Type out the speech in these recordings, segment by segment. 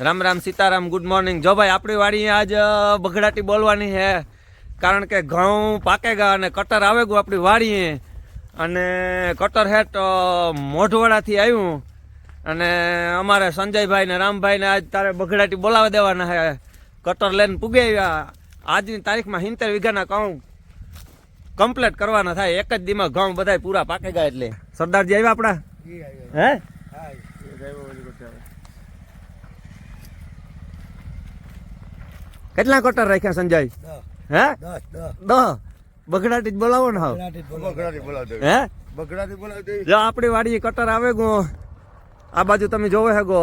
Ram Ram Sitaram good morning જો ભાઈ આપણી વાડી આજ બઘડાટી બગડાટી બોલવાની છે. કારણ કે ઘઉં પાકે ગયા અને કટર આવે ગયું આપણી વાડીએ. અને કટર હેટ મોઢવાડાથી આવ્યું. અને અમારે સંજયભાઈ ને રામભાઈને આજ તારે બગડાટી બોલાવી દેવાના છે. કટર લઈને પૂગી આવ્યા. આજની તારીખમાં સિત્તેર વીઘાના ઘઉં કમ્પ્લીટ કરવાના થાય. એક જ દીમાં ઘઉં બધા પૂરા પાકે ગયા એટલે. સરદારજી આવ્યા આપણા? હે? કેટલા કટર રાખ્યા સંજય? હે? દહ. બગડાટી જ બોલાવો ને હાવ. હે? જો આપણી વાડી કટર આવે ગો. આ બાજુ તમે જોવો હે ગો.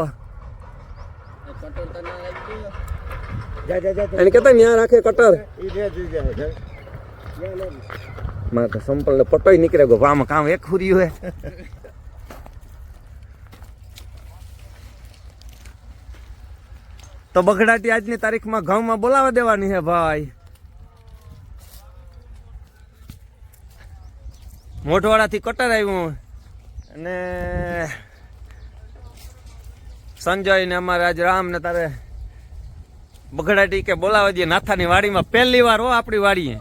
એને કેતા ન્યા રાખે કટર. ઈ રે જોઈ જાય છે. માં તો સંપલ ને પટોય નીકળે ગો. આમાં કામ એક ખુરી હે. તો બગડાટી આજની તારીખમાં ઘઉંમાં બોલાવા દેવાની હે ભાઈ. મોઢવાડાથી કટર આવ્યું અને સંજય ને અમારે આજ રામ ને તારે બગડાટી કે બોલાવા દઈએ. નાથાની વાડીમાં પહેલી વાર હો આપણી વાડીએ.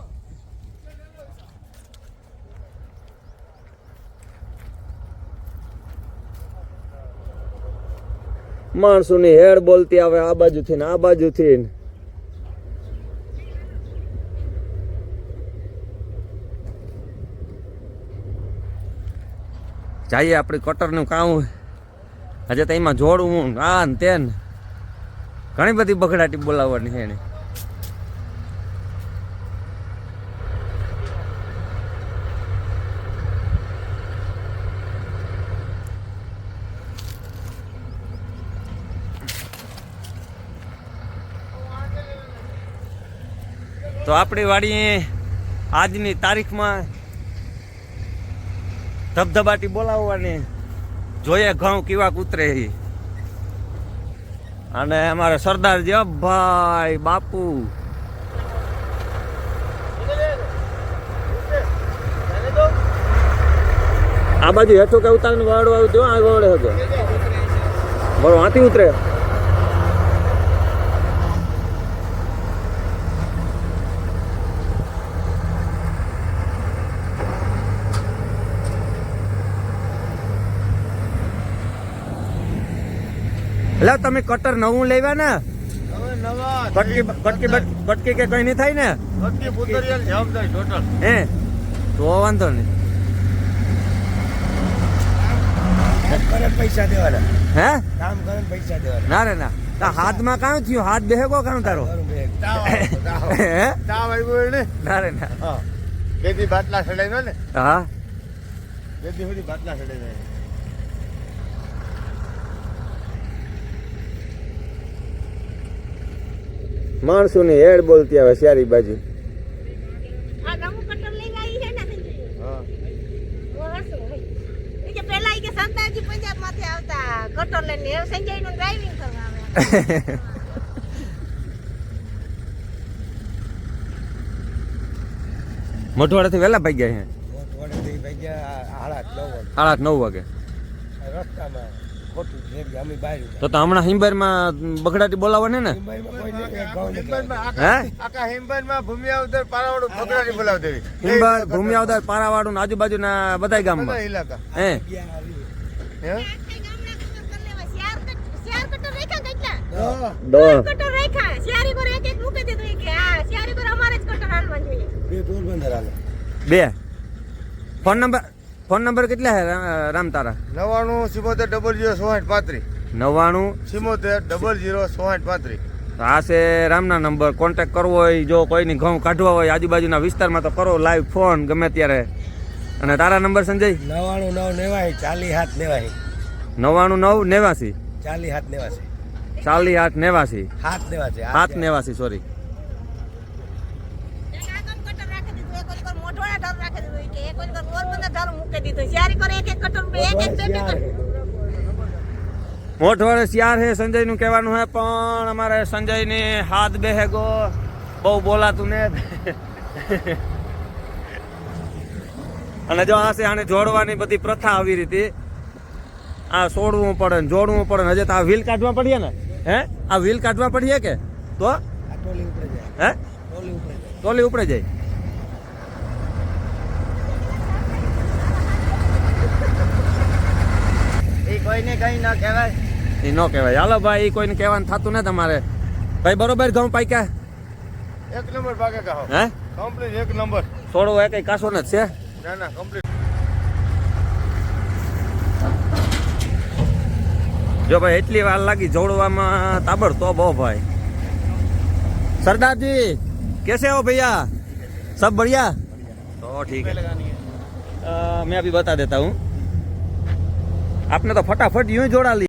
માણસોની હેડ બોલતી આવે આ બાજુથી ને આ બાજુથી. જઈએ આપણી કટરનું કામ હજે તો એમાં જોડવું આ ને તે ઘણી બધી બગડાટી બોલાવવાની છે તો આપણી વાડી આજની તારીખમાં ધબધબાટી બોલાવવાની. જોઈએ ઘઉં કેવા કૂતરે. અને અમારે સરદારજી ભાઈ, બાપુ. આ બાજુ હેઠો કે ઉતારીને વાળો આવ્યું આ વાળે હતો બરો હાથી ઉતરે. એટલે તમે કટર નવું લેવા ને? નવા કટકી કટકી કટકી કે કઈ નહીં થાય ને? હે? તો વાંધો નહીં. પૈસા દેવાના. હે? કામ કરે પૈસા દેવાના. ના રે ના. તા હાથમાં કામ થયું? હાથ બેહગો કામ તારો? ના રે ના. બેથી બાટલા ચડાઈ ને હા. બાટલા ચડાઈ જાય માણસો ની હેડ બોલતી આવે સારી બાજુ આ નવું કટર લઈને આવી છે ને સંજય? હા ઓ હસો ભાઈ. ઈ કે પેલા ઈ કે સંતાજી પંજાબમાંથી આવતા કટર લઈને હવે સંજયનું ડ્રાઇવિંગ કરવા આવે મોઢવાડાથી વહેલા ભાઈ ગયા છે મોટવાડેથી ભાઈ ગયા હાડા નવ વાગે. સાડા આઠ નવ વાગે. રસ્તામાં. ખોટું છે અમે બહાર તો તો હમણાં હિંબરમાં બગડાટી બોલાવવાની ને. હિંબર ભૂમિયાવદર પારાવાડું ને આજુબાજુના બધા ગામમાં ઇલાકા હે બે ફોન નંબર ફોન નંબર કેટલા છે રામ તારા? નવાણું સિમોતેર ડબલ જીરો સોહાઠ પાંત્રીસ. નવ્વાણું સિમોતેર ડબલ જીરો સોહાઠ પાંત્રીસ. તો આ છે રામના નંબર. કોન્ટેક કરવો હોય જો કોઈની ઘઉં કાઢવા હોય આજુબાજુના વિસ્તારમાં તો કરો લાઈવ ફોન ગમે ત્યારે. અને તારા નંબર સંજય? નવાણું નવ નેવાસી ચાલી હાથ નેવાસી. નવ્વાણું નવ નેવાસી? ચાલી હાથ નેવાસી. ચાલી હાથ નેવાસી? હાથ નેવાસી હાથ નેવાસી સોરી એક આગળ કટર રાખી દીધું. એક ઓલી પર મોઢવાડા ઢાળ રાખી દીધું. ઈ કે એક ઓલી પર મૂકી દીધું. શિયારી પર એક એક કટર એક એક બે બે કટર. મોઢવાડે શિયાર હે સંજયનું કહેવાનું હે પણ અમારે સંજયને હાથ બેહેગો બહુ બોલાતું ને. અને જો આ છે આને જોડવાની બધી પ્રથા આવી રીતે. આ છોડવું પડે ને જોડવું પડે ને હજે તો આ વ્હીલ કાઢવા પડીએ ને. હે? આ વ્હીલ કાઢવા પડીએ કે? તો? આ ટોલી ઉપર જાય. હે? ટોલી ઉપડે જાય. ટોલી ઉપડે જાય એ કોઈને કઈ ના કહેવાય એ ન કહેવાય હાલો ભાઈ ઈ કોઈને કહેવાનું થતું ને તમારે ભાઈ બરોબર ઘઉં પાક્યા એક નંબર ભાગે કહો હે કમ્પ્લીટ એક નંબર થોડો એ કઈ કાસો ને જ છે ના ના કમ્પ્લીટ જો ભાઈ એટલી વાર લાગી જોડવામાં તાબડ તો બહુ ભાઈ सरदार जी कैसे हो भैया सब बढ़िया तो ठीक है अ, मैं अभी बता देता हूँ આપણે તો ફટાફટ યુ જોડાલી.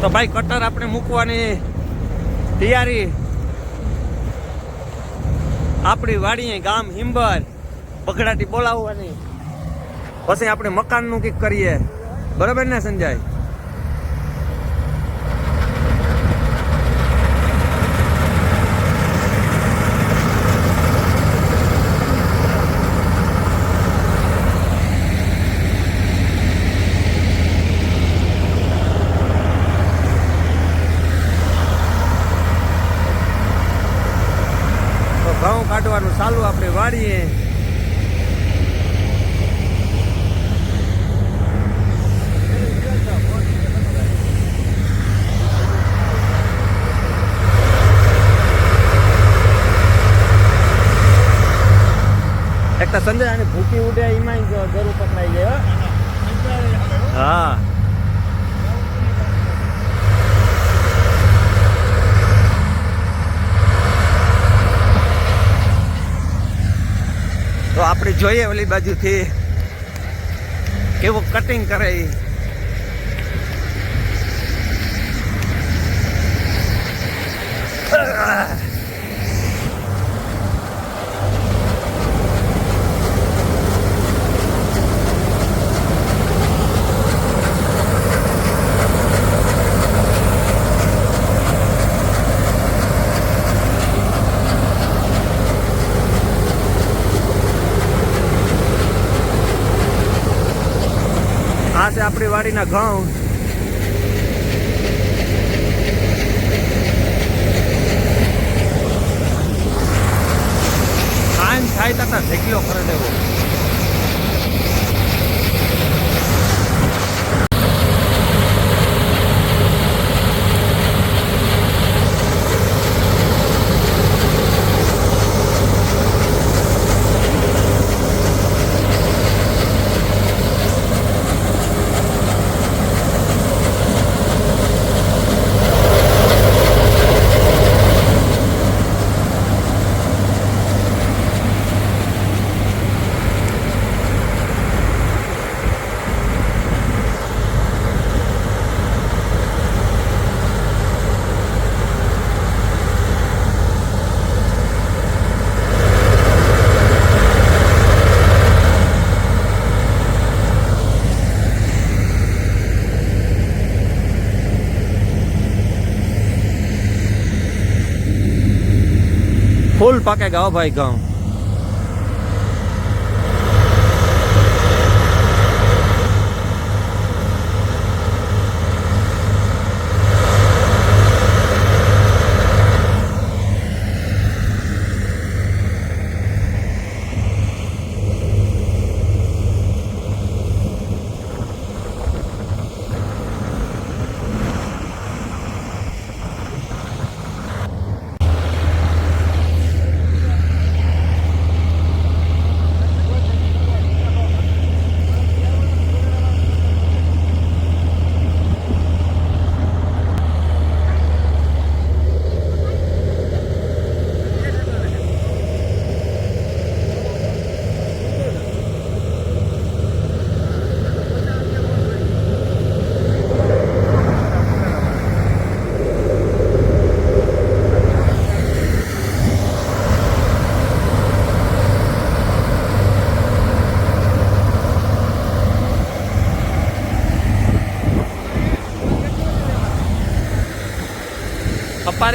તો ભાઈ કટર આપણે મૂકવાની તૈયારી. આપણી વાડીએ ગામ હિંબર, બગડાટી બોલાવવાની. પછી આપણે મકાનનું કંઈક કરીએ. બરાબર ને, સંજય? ઘઉં કાઢવાનું ચાલુ આપણે વાડીએ એક તો સંજય આની ભૂકી ઉડે એમાં જરૂર પકડાઈ જાય હો. આપણે જોઈએ ઓલી બાજુથી કેવું કટિંગ કરે. આ છે આપણી વાડીના ઘઉં થાય તા ઢેકીઓ ખરે દેવો. ફૂલ પાકેગા હો ભાઈ ઘઉં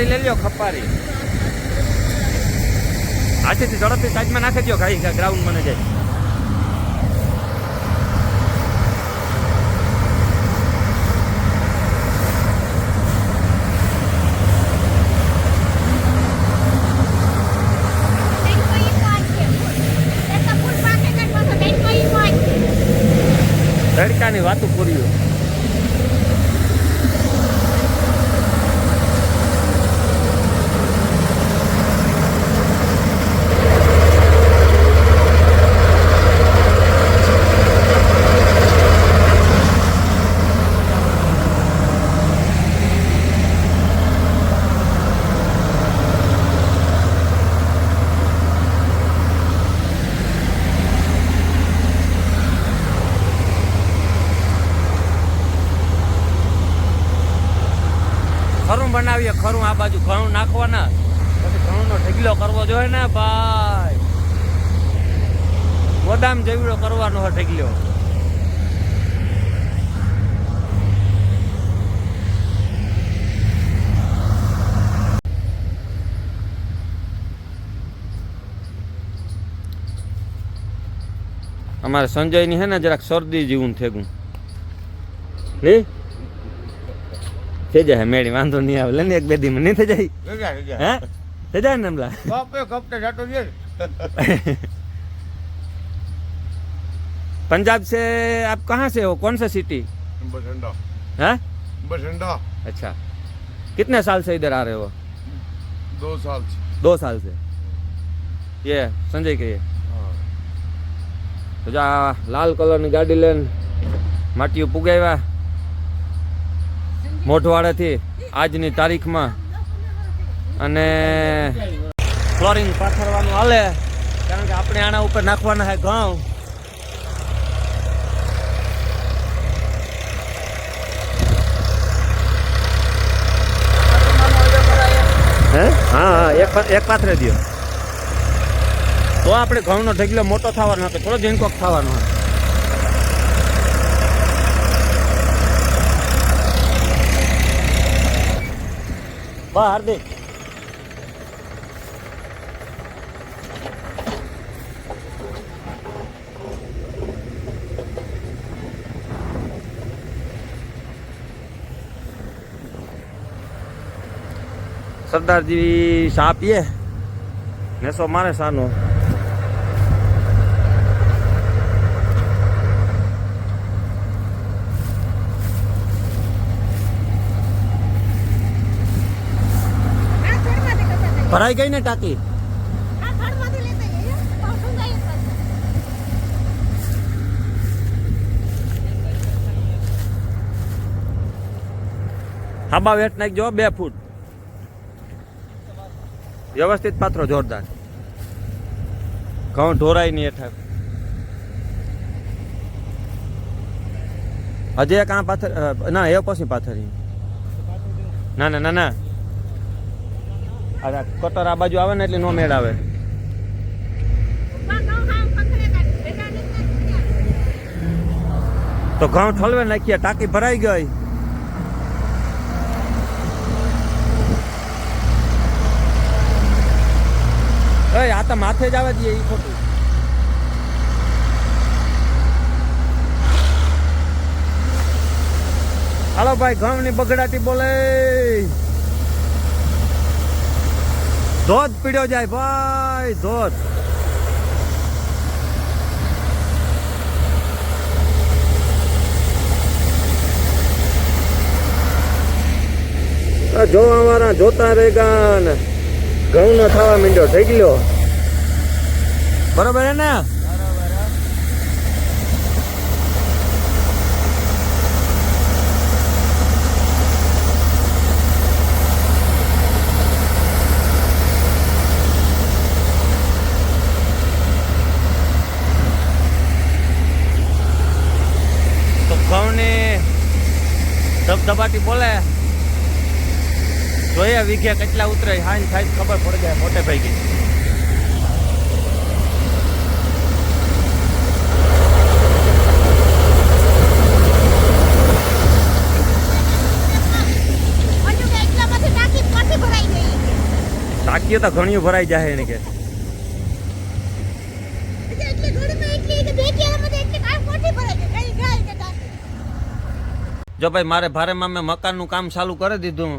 ખપારી લઈ લ્યો ખપારી. હાથેથી ઝડપથી સાઈડમાં નાખી દો ખાઈ ગ્રાઉન્ડ મને જાય. તડકાની વાતો પૂરી ગોદામ જેવડો કરવાનો હોય ઢગલો અમારે સંજયની હે ને જરાક શરદી જેવું થેગું. નહીં થઈ જાય મેળી વાંધો નહીં આવે. લે ને એક બે દી નહીં થઈ જાય. હે? થઈ જાય ને એમલા કપટે જાતો. पंजाब से आप कहाँ से हो कौन सा सिटी बसंडा हैं बसंडा अच्छा कितने साल से इधर आ रहे हो दो साल से दो साल से ये संजय के ये हाँ। તો જો આ લાલ કલરની ગાડી લઈને માટીઓ પુગાવ્યા મોઢવાડેથી આજની તારીખમાં અને ફ્લોરિંગ પાથરવાનું હાલે કારણ કે આપણે આના ઉપર નાખવાના છે ઘઉં હે, હા, એક એક પાથરે દો તો આપણે ઘઉંનો ઢગલો મોટો થવાનો હતો. થોડો ઝીણકોક થવાનો હતો. બા હાર્દિક સરદારજી શા પીએ. નેસો મારે થઈ ભરાઈ ગઈ ને ટાંકી. હાબા વેટ નાખજો બે ફૂટ. વ્યવસ્થિત પાત્રો જોરદાર ઘઉં ઢોરાય નહીં હેઠળ હજી એક આ પાથર અ, ના એ પછી પાથરી ના ના ના ના આ કટર આ બાજુ આવે ને એટલે નો મેળ આવે બા ઘઉં ખાવ પકડે કાઢી. ભેગા નીકળે ત્યાં. તો ઘઉં ઠલવે નાખીએ ટાંકી ભરાઈ ગઈ એ આ તો માથે જ આવે દઈએ એ ખોટું. હાલો ભાઈ ઘઉં ની બગડાટી બોલે. ધોધ પીડ્યો જાય ભાઈ, ધોધ. જોવા વાળા જોતા રહેગા ઘઉં નો થવા માંડ્યો થઈ ગયો બરોબર હે ને? ધબધબાટી બોલે. જોઈએ વિઘે કેટલા ઉતરે, હાંજ થાય ખબર પડી જાય, મોટે ભાઈ હજુ કે એટલામાંથી ટાંકી પાછી ભરાઈ ગઈ છે. ટાંકીઓ તો ઘણીઓ ભરાઈ જાય એને કે. જો ભાઈ મારે ભારેમાં મેં મકાનનું કામ ચાલુ કરી દીધું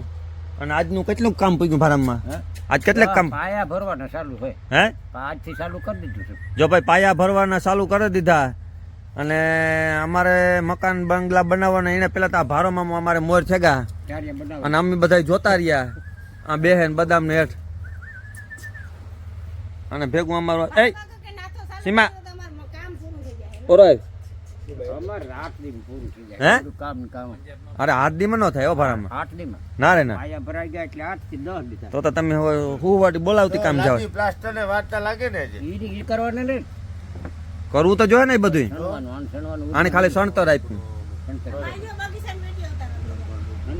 અને આજનું કેટલું કામ પૂગ્યું ભારામાં? હે? આજ કેટલાક કામ? પાયા ભરવાના ચાલુ હોય હે? આજથી ચાલુ કરી દીધું જો ભાઈ પાયા ભરવાના ચાલુ કરી દીધા અને અમારે મકાન બંગલા બનાવવાના એને પેલા તો આ ભારોમાં અમારે મોર છેગા અને અમે બધા જોતા રહ્યા. આ બેહેન બદામ ને હેઠ. અને ભેગું અમારું એ! સીમા. તો તમારું કામ પૂરું થઈ જાય ઓરાય! અમારે રાત દી પૂરું થઈ હે? જાય બધું કામ અરે હાથ દીમાં ન થાય હો આઠ દી ના રે ના. આયા ભરાઈ ગયા એટલે આઠથી દસ તો તો તમે હવે હુવાટી બોલાવતી કામ જાવ. પ્લાસ્ટર ને વાટતા લાગે ને હજી. ઈ ઈ કરવાને ને. કરવું તો જોઈએ ને બધું આને ખાલી સણતર આપ્યું.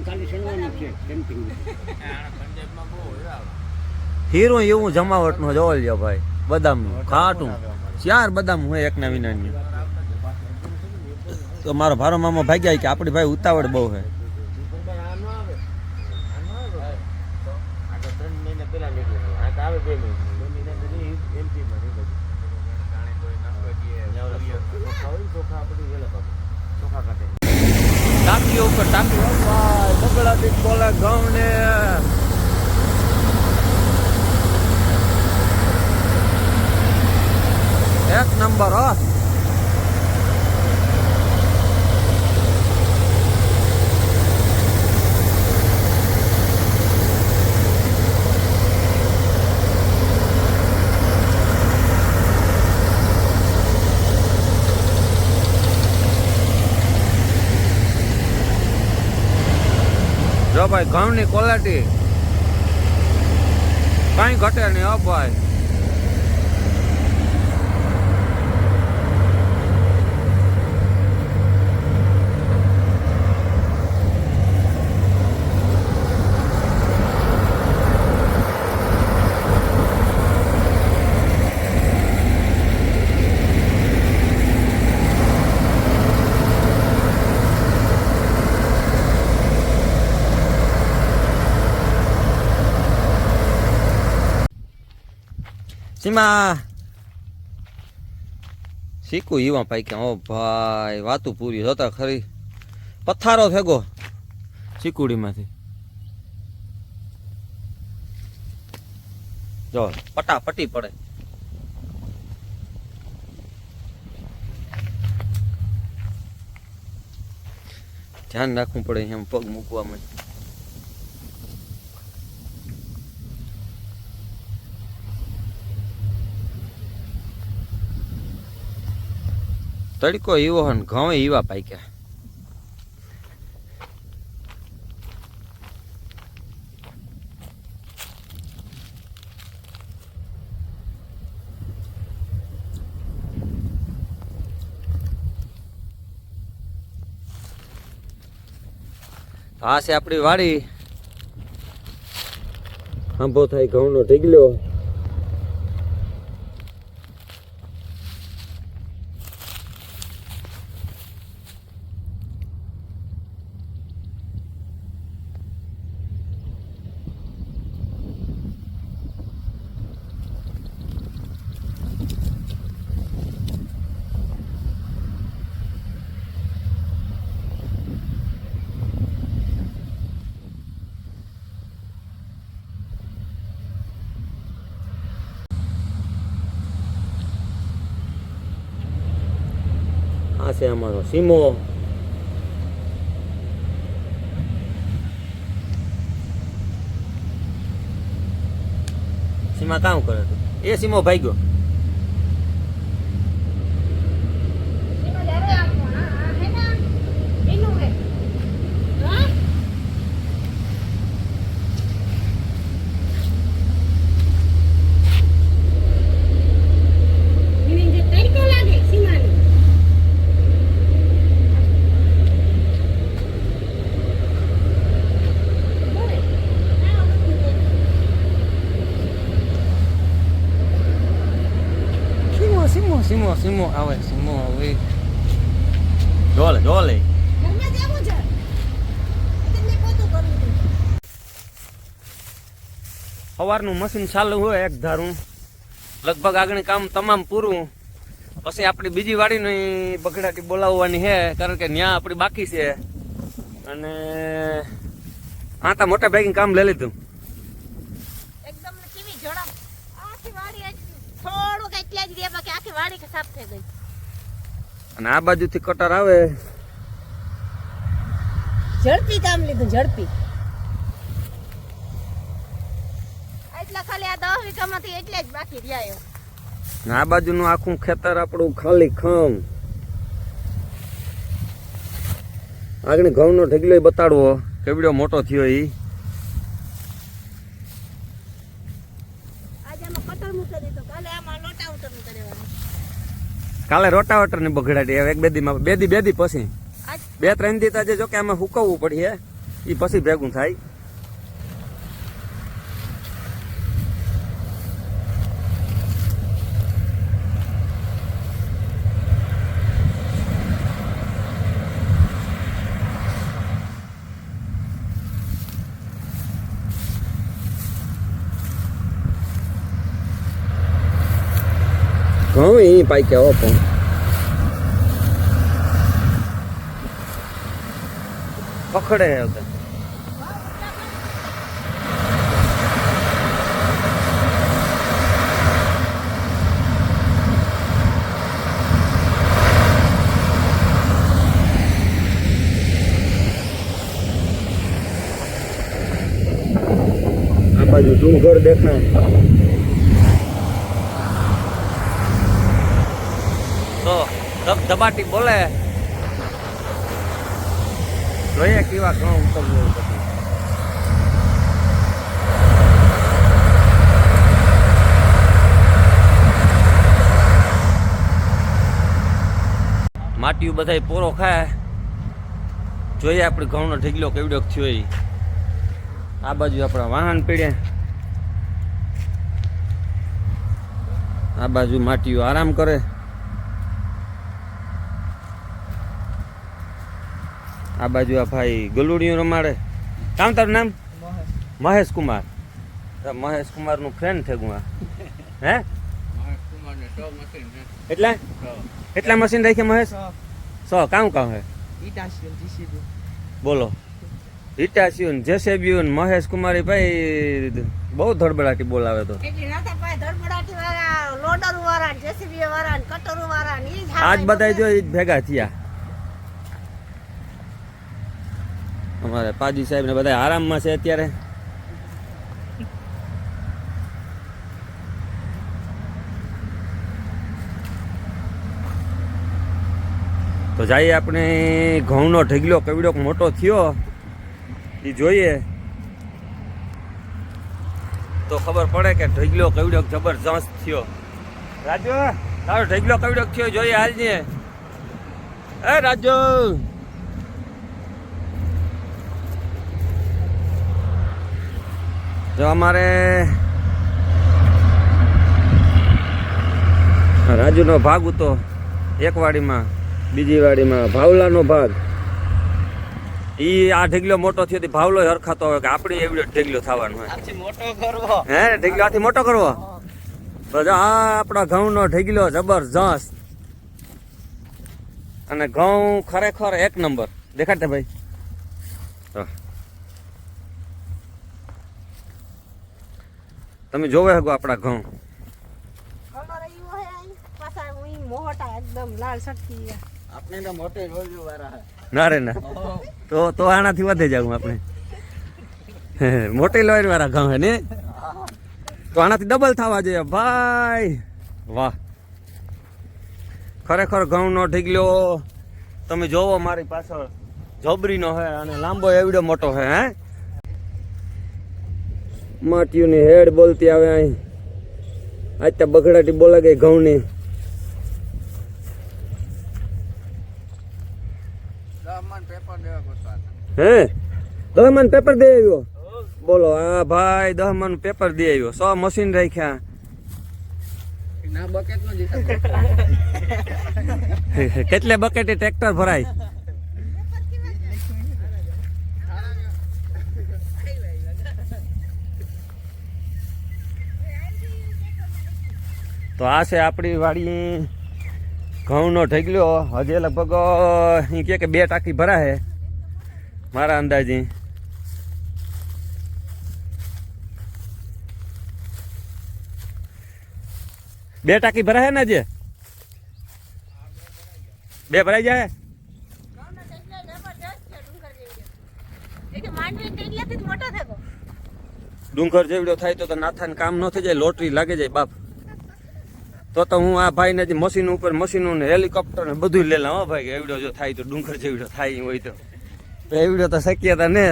ખાલી સણવાનું છે હીરું એવું જમાવટનો જોવા લ્યો ભાઈ. બદામનું ખાટું. ચાર બદામ હોય એકના વિનાની તો મારો ભારો મામો ભાગ્યા કે આપણી ભાઈ ઉતાવળ બહુ હે ટાંકી ઉપર ટાંકી આવે. આ બોલે આવે. આ તો ત્રણ મહિના પહેલા નીકળ્યું. આ તો આવે બે મહિના. બે મહિના પછી MP માં નહીં બધું. ત્યાં ઓલા ચોખા હોય ને, ચોખા આપણે વેલા પાકે. ચોખા કાઢે. ટાંકીઓ ઉપર ટાંકી હો ભાઈ બગડાટી બોલે ઘઉં ને એક નંબર હો. જો ભાઈ ઘઉંની ક્વોલિટી કઈ ઘટે નહીં હો ભાઈ. સીમા. શીખું ઈવા ભાઈ કે ઓ ભાઈ વાતું પૂરી જોતા ખરી. પથ્થારો ફેગો શીકુડીમાંથી. જો પટા પટી પડે. ધ્યાન રાખવું પડે એમ પગ મૂકવામાં. તડકો એવો હન ઘઉં એવા પાક્યા. આ છે આપણી વાડી. આંબો થાય ઘઉંનો ઢીગલો આ છે અમારો સીમો સીમા કામ કરે એ સીમો ભાગ્યો એમાં જ્યારે આપો હા આ હે ને એનું હે હા એને જે તડકો લાગે સીમાની બોલે આ વસ્તુ સીમો સીમો સીમો સીમો આવે સીમો આવે જોલે જોલે ઘરમાં જવું છે તમને પોતું કરવું છે સવારનું મશીન ચાલુ હોય એક ધારું. લગભગ આગળ કામ તમામ પૂરું. પછી આપણી બીજી વાડીની બગડાટી બોલાવવાની છે કારણ કે ત્યાં આપણી બાકી છે. અને આતા મોટા ભાઈ કામ લઈ લીધું. અને આ બાજુથી કટર આવે. ઝડપી કામ લીધું ઝડપી એટલા આ બાજુ વીઘામાંથી એટલે જ બાકી રહ્યા આ બાજુનું આખું ખેતર આપણું ખાલી ખમ. આગળ ઘઉંનો ઢગલો બતાડવો કેવડો મોટો થયો ઈ. કાલે રોટાવટરની બગડાટી એક બે દી માં બે દી બે દી પછી. બે ત્રણ દી તાજે જો કે આમાં હુકવવું પડીએ ઈ પછી ભેગું થાય. ઘઉં એ પાક્યા હો પણ પકડે આવતા આ બાજુ ડુંગર દેખાય તો ધબ બોલે. જોઈએ કેવા ઘણો ઉત્તમ પછી માટીયું બધાય પોરો ખાય. જોઈએ આપણે ઘઉંનો ઢીગલો કેવડો થયો એ આ બાજુ આપણા વાહન પીડે. આ બાજુ માટીયું આરામ કરે. આ બાજુ આ ભાઈ ગલુડિયું રમાડે. કામ તારું નામ? મહેશ કુમાર. મહેશ કુમારનું ફ્રેન્ડ થયું આ હે? એટલા? એટલા મશીન રાખે મહેશ? સો. કામ કામ હે? બોલો. ઇટાસીયું જેસેબીયું મહેશ કુમારી ભાઈ બહુ ધડબડાટી બોલાવે તો. એટલી રાતે પાસે ધડબડાટી વાળા લોડર વાળા જેસીબી વાળા ને કટરો વાળા ને ઈ જ આજ બધા જો ભેગા થયા. અમારે પાજી સાહેબ ને બધા આરામમાં છે અત્યારે. તો જઈએ આપણે ઘઉંનો ઢગલો કેવડોક મોટો થયો. એ જોઈએ. તો ખબર પડે કે ઢગલો કેવડોક જબરજસ્ત થયો. રાજુ? તારો ઢગલો કેવડોક થયો જોઈએ હાલજે. એ રાજુ! જો અમારે રાજુનો ભાગ હતો એક વાડીમાં બીજી વાડીમાં ભાવલાનો ભાગ. ઈ આ ઢીગલો મોટો થયો ભાવલો હરખાતો હોય કે આપણે એવડો ઢીગલો થવાનો હોય. મોટો કરવો. હે ઢીગલો આથી મોટો કરવો? તો જો આ આપણા ઘઉંનો ઢીગલો જબરજસ્ત. અને ઘઉં ખરેખર એક નંબર. દેખાડતા ભાઈ? તમે જોવે હગો આપણા ઘઉં. કલર એવો હે આઈ. પાછા ઈ મોટા એકદમ લાલ આપણે તો મોટે રોજ વાળા ના રે ના. તો તો આનાથી વધે જાઉં આપણે. મોટી લોહીન વાળા ઘઉં હે ને? તો આનાથી ડબલ થવા જોઈએ. ભાઈ વાહ. ખરેખર ઘઉંનો ઢીગલો. તમે જોવો મારી પાછળ જોબરીનો હે અને લાંબો એવડો મોટો હે હે? માટીઓની હેડ બોલતી આવે અહીં આજ ત્યાં બગડાટી બોલે ગઈ ઘઉંની. હે? દહમાન પેપર દે આવ્યો? બોલો આ ભાઈ દહમાન પેપર દે આવ્યો. સો મશીન રાખ્યા. કેટલે બકેટે ટ્રેક્ટર ભરાય? તો આ છે આપણી વાડી. ઘઉંનો ઢગલો. હજે લગભગ અહીં કે બે ટાંકી ભરાશે મારા અંદાજી. બે ટાંકી ભરાશે ને જે બે ભરાઈ જાય? ડુંગર જેવડો. એ થયો તો નાથાને કામ ન થઈ જાય, લોટરી લાગે જાય બાપ. તો તો હું આ ભાઈને જે મશીન ઉપર મશીનો ને હેલિકોપ્ટર ને બધું લેલા હો ભાઈ એવડો જો થાય તો ડુંગર જેવડો થાય હોય તો. એવડો તો શક્યતા ને.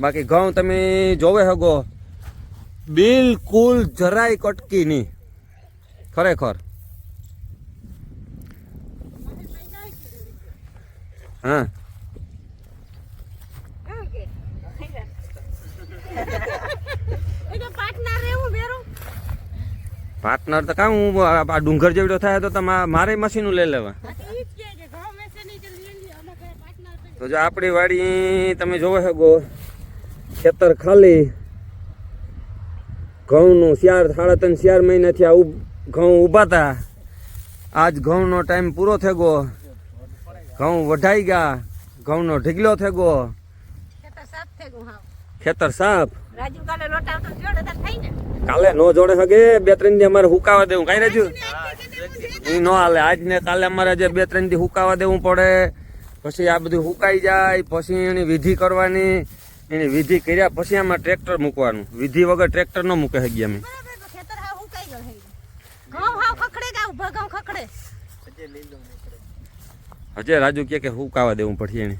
બાકી ઘઉં તમે જોવે હગો. બિલકુલ જરાય કટકી નહીં. ખરેખર. હા કેવું કે? એ તો પાટના રહેવું બેરું પાર્ટનર તો કાં હું આ ડુંગર જેવડો થાય તો તમારે મારે મશીનું લઈ લેવા. તો જ આપણી વાડી તમે જોવો શકો ખેતર ખાલી. ઘઉંનું શિયાર સાડા ત્રણ શિયાર મહિનાથી આ ઘઉં ઊભા હતા આજ ઘઉંનો ટાઈમ પૂરો થઈ ગયો. ઘઉં વઢાઈ ગયા. ઘઉંનો ઢીગલો થઈ ગયો. ખેતર સાફ. ખેતર સાફ. રાજુ કાલે લોટા થઈ ને કાલે નો જોડે હગે બે ત્રણ દી અમારે હુકાવા દેવું. કઈ એ નો હાલે. આજ ને કાલે અમારે જે બે ત્રણ દી હુકાવા દેવું પડે. પછી આ બધું હુકાઈ જાય, પછી એની વિધિ કરવાની. એની વિધિ કર્યા પછી આમાં ટ્રેક્ટર મૂકવાનું. વિધિ વગર ટ્રેક્ટર ન મૂકે હગી અમે. હજે રાજુ કે હુકાવા દેવું પડશે એને.